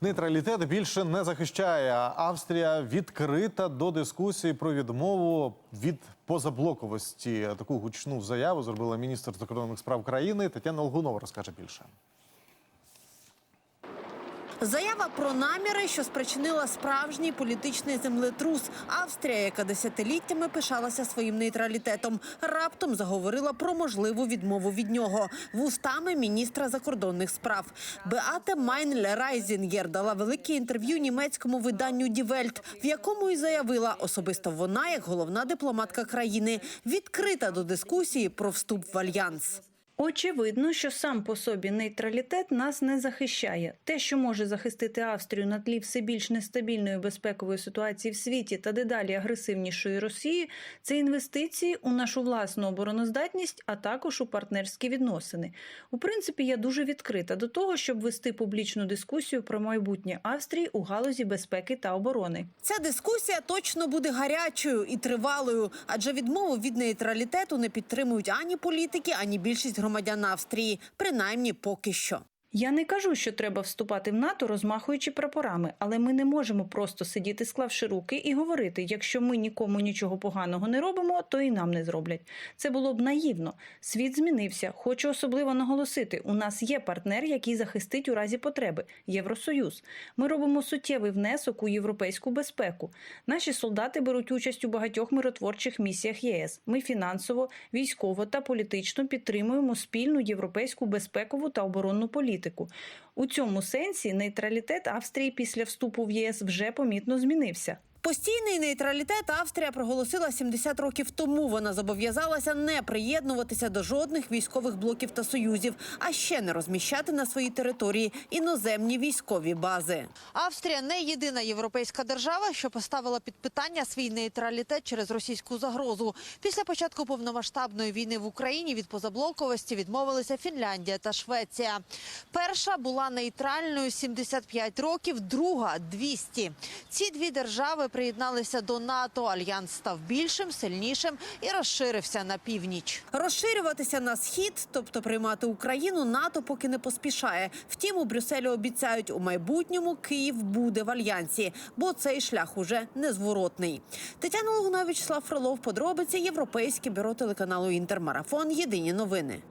Нейтралітет більше не захищає. Австрія відкрита до дискусії про відмову від позаблоковості. Таку гучну заяву зробила міністр закордонних справ країни Тетяна Лгунова. Розкаже більше. Заява про наміри, що спричинила справжній політичний землетрус. Австрія, яка десятиліттями пишалася своїм нейтралітетом, раптом заговорила про можливу відмову від нього вустами міністра закордонних справ. Беате Майнле Райзінгер дала велике інтерв'ю німецькому виданню Welt, в якому і заявила особисто вона, як головна дипломатка країни, відкрита до дискусії про вступ в альянс. Очевидно, що сам по собі нейтралітет нас не захищає. Те, що може захистити Австрію на тлі все більш нестабільної безпекової ситуації в світі та дедалі агресивнішої Росії, це інвестиції у нашу власну обороноздатність, а також у партнерські відносини. У принципі, я дуже відкрита до того, щоб вести публічну дискусію про майбутнє Австрії у галузі безпеки та оборони. Ця дискусія точно буде гарячою і тривалою, адже відмову від нейтралітету не підтримують ані політики, ані більшість громадян Австрії, принаймні поки що. Я не кажу, що треба вступати в НАТО, розмахуючи прапорами, але ми не можемо просто сидіти, склавши руки, і говорити: якщо ми нікому нічого поганого не робимо, то і нам не зроблять. Це було б наївно. Світ змінився. Хочу особливо наголосити: у нас є партнер, який захистить у разі потреби Євросоюз. Ми робимо суттєвий внесок у європейську безпеку. Наші солдати беруть участь у багатьох миротворчих місіях ЄС. Ми фінансово, військово та політично підтримуємо спільну європейську безпекову та оборонну політику. У цьому сенсі нейтралітет Австрії після вступу в ЄС вже помітно змінився. Постійний нейтралітет Австрія проголосила 70 років тому. Вона зобов'язалася не приєднуватися до жодних військових блоків та союзів, а ще не розміщати на своїй території іноземні військові бази. Австрія не єдина європейська держава, що поставила під питання свій нейтралітет через російську загрозу. Після початку повномасштабної війни в Україні від позаблоковості відмовилися Фінляндія та Швеція. Перша була нейтральною 75 років, друга 200. Ці дві держави приєдналися до НАТО. Альянс став більшим, сильнішим і розширився на північ. Розширюватися на схід, тобто приймати Україну, НАТО поки не поспішає. Втім, у Брюсселі обіцяють, у майбутньому Київ буде в альянсі, бо цей шлях уже незворотний. Тетяна Логунович, Слав Фролов, подробиці Європейське бюро телеканалу Інтермарафон. Єдині новини.